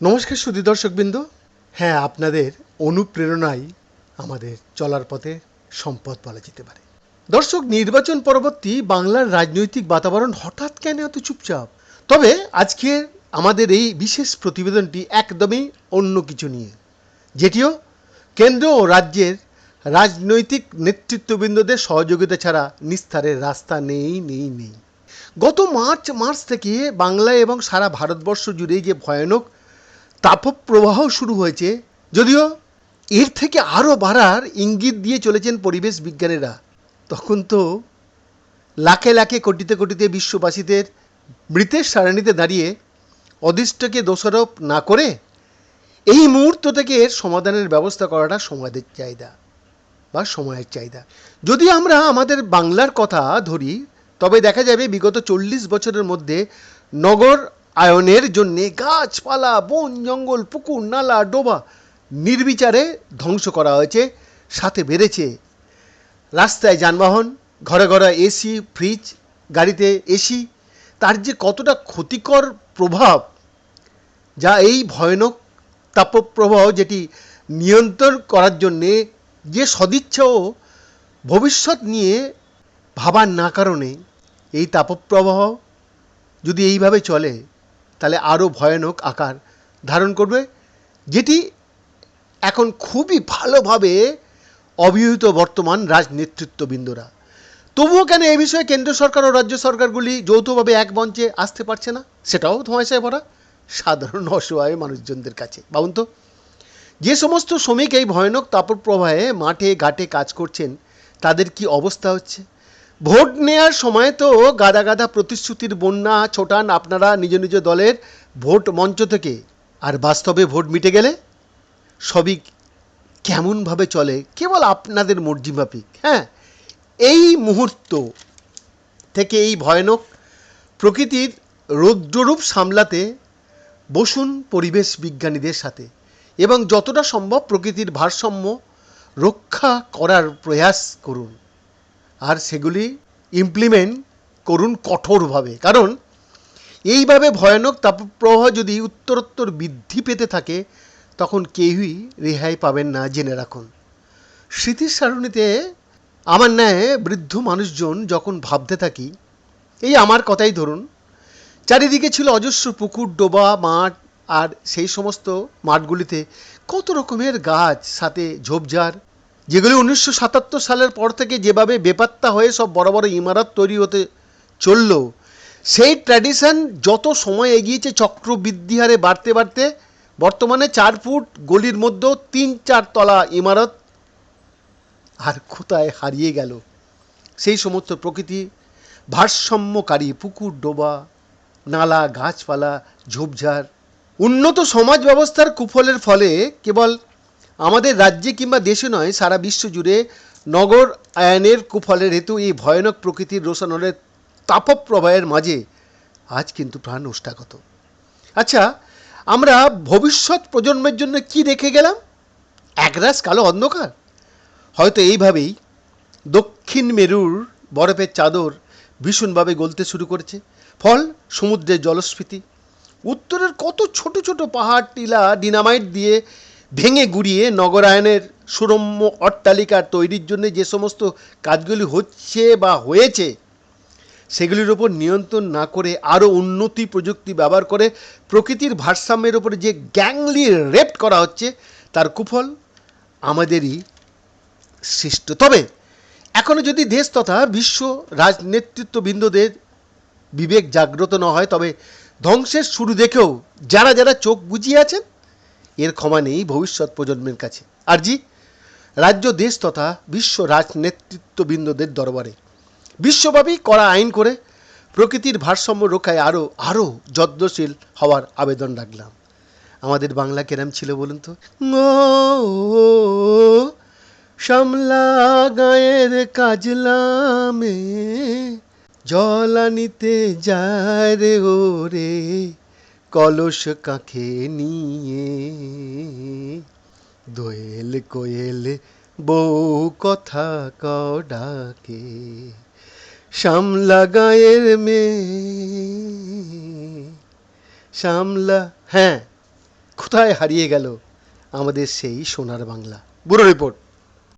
নমস্কার সুধী দর্শকবৃন্দ। হ্যাঁ আপনাদের অনুপ্রেরণাই আমাদের চলার পথে সম্পদ বলা যেতে পারে। দর্শক, নির্বাচন পরবর্তী বাংলার রাজনৈতিক বাতাবরণ হঠাৎ কেন এত চুপচাপ? তবে আজকে আমাদের এই বিশেষ প্রতিবেদনটি একদমই অন্য কিছু নিয়ে। যেটিও কেন্দ্র ও রাজ্যের রাজনৈতিক নেতৃত্ববৃন্দদের সহযোগিতা ছাড়া নিস্তারের রাস্তা নেই নেই নেই। গত মার্চ মাস থেকে বাংলা এবং সারা ভারতবর্ষ জুড়ে যে ভয়ানক তাপপ্রবাহ শুরু হয়েছে, যদিও এর থেকে আরও বাড়ার ইঙ্গিত দিয়ে চলেছেন পরিবেশ বিজ্ঞানীরা। তখন তো লাখে লাখে, কোটিতে কোটিতে বিশ্ববাসীদের মৃতের সারণীতে দাঁড়িয়ে অদৃষ্টকে দোষারোপ না করে এই মুহূর্ত থেকে এর সমাধানের ব্যবস্থা করাটা সমাজের চাহিদা বা সময়ের চাহিদা। যদি আমরা আমাদের বাংলার কথা ধরি তবে দেখা যাবে বিগত চল্লিশ বছরের মধ্যে নগর আয়নের জন্যে গাছপালা, বন, জঙ্গল, পুকুর, নালা, ডোবা নির্বিচারে ধ্বংস করা হয়েছে, সাথে বেড়েছে রাস্তায় যানবাহন, ঘরে ঘরে এসি, ফ্রিজ, গাড়িতে এসি। তার যে কতটা ক্ষতিকর প্রভাব, যা এই ভয়ানক তাপপ্রবাহ যেটি নিয়ন্ত্রণ করার জন্যে যে সদিচ্ছা ও ভবিষ্যৎ নিয়ে ভাবার না কারণে এই তাপপ্রবাহ যদি এইভাবে চলে, তাহলে আরও ভয়ানক আকার ধারণ করবে, যেটি এখন খুবই ভালোভাবে অবিহিত বর্তমান রাজনেতৃত্ববৃন্দরা। তবুও কেন এ বিষয়ে কেন্দ্র সরকার ও রাজ্য সরকারগুলি যৌথভাবে এক মঞ্চে আসতে পারছে না? সেটাও ধোঁয়াশায় ভরা সাধারণ অসহায় মানুষজনদের কাছে। ভাবুন তো, যে সমস্ত শ্রমিক এই ভয়ানক তাপপ্রবাহে মাঠে ঘাটে কাজ করছেন, তাদের কি অবস্থা হচ্ছে? ভোট নেয়ার সময় তো গাদা গাদা প্রতিশ্রুতির বন্যা, ছোটান আপনারা নিজ নিজ দলের ভোট মঞ্চ থেকে। আর বাস্তবে ভোট মিটে গেলে? সবই কেমনভাবে চলে? কেবল আপনাদের মর্জি মাফিক হ্যাঁ? এই মুহূর্ত থেকে এই ভয়ানক প্রকৃতির রৌদ্ররূপ সামলাতে বসুন পরিবেশ বিজ্ঞানীদের সাথে। এবং যতটা সম্ভব প্রকৃতির ভারসাম্য রক্ষা করার প্রয়াস করুন। আর সেগুলি ইমপ্লিমেন্ট করুন কঠোরভাবে। কারণ এইভাবে ভয়ানক তাপপ্রবাহ যদি উত্তরোত্তর বৃদ্ধি পেতে থাকে, তখন কেউই রেহাই পাবেন না, জেনে রাখুন। স্মৃতির সারণীতে আমার ন্যায় বৃদ্ধ মানুষজন যখন ভাবতে থাকি, এই আমার কথাই ধরুন, চারিদিকে ছিল অজস্র পুকুর, ডোবা, মাঠ আর সেই সমস্ত মাঠগুলিতে কত রকমের গাছ, সাথে ঝোপঝাড় যেগুলি উনিশশো সাতাত্তর সালের পর থেকে যেভাবে বেপাত্তা হয়ে সব বড় বড় ইমারত তৈরি হতে চলল, সেই ট্র্যাডিশন যত সময় এগিয়েছে চক্রবৃদ্ধি হারে বাড়তে বাড়তে, বর্তমানে চার ফুট গলির মধ্যেও তিন চার তলা ইমারত আর কোথায় হারিয়ে গেল? সেই সমস্ত প্রকৃতি, ভারসাম্যকারী পুকুর ডোবা, নালা, গাছপালা, ঝোপঝাড়, উন্নত সমাজ ব্যবস্থার কুফলের ফলে কেবল আমাদের রাজ্যে কিংবা দেশে নয়, সারা বিশ্ব জুড়ে নগর আয়নের কুফলের হেতু এই ভয়ানক প্রকৃতির রোশানলের তাপপ্রবাহের মাঝে আজ কিন্তু প্রাণ ওষ্ঠাগত আচ্ছা আমরা ভবিষ্যৎ প্রজন্মের জন্য কি রেখে গেলাম? একরাশ কালো অন্ধকার। হয়তো এইভাবেই দক্ষিণ মেরুর বরফের চাদর ভীষণভাবে গলতে শুরু করেছে। ফল, সমুদ্রের জলস্ফীতি, উত্তরের কত ছোট ছোট পাহাড়, টিলা, ডিনামাইট দিয়ে ভেঙে গুড়িয়ে নগরায়নের সুরম্য অট্টালিকার তৈরির জন্য যে সমস্ত কাজগুলি হচ্ছে বা হয়েছে, সেগুলির ওপর নিয়ন্ত্রণ না করে আরও উন্নতি প্রযুক্তি ব্যবহার করে প্রকৃতির ভারসাম্যের ওপরে যে গ্যাংলি রেপ্ট করা হচ্ছে, তার কুফল আমাদেরই সৃষ্ট। তবে এখনও যদি দেশ তথা বিশ্ব রাজনেতৃত্ববৃন্দদের বিবেক জাগ্রত না হয়, তবে ধ্বংসের শুরু দেখেও যারা যারা চোখ বুঝিয়ে আছেন এর ক্ষমা নেই ভবিষ্যৎ প্রজন্মের কাছে। আর জি, রাজ্য, দেশ তথা বিশ্ব রাজনেতৃত্ববৃন্দদের দরবারে। বিশ্বব্যাপী করা আইন করে প্রকৃতির ভারসাম্য রক্ষায় আরও আরও যত্নশীল হওয়ার আবেদন রাখলাম। আমাদের বাংলা কেরাম ছিল বলুন তো শামলা গায়ের কাজলামে জল আনিতে যায় রে ওরে, কলস কাঁখে নিয়ে। দোয়েল কোয়েল বউ কথা ক ডাকে, শ্যামলা গায়ের মেয়ে। শ্যামলা হ্যাঁ কোথায় হারিয়ে গেল আমাদের সেই সোনার বাংলা? Bureau report.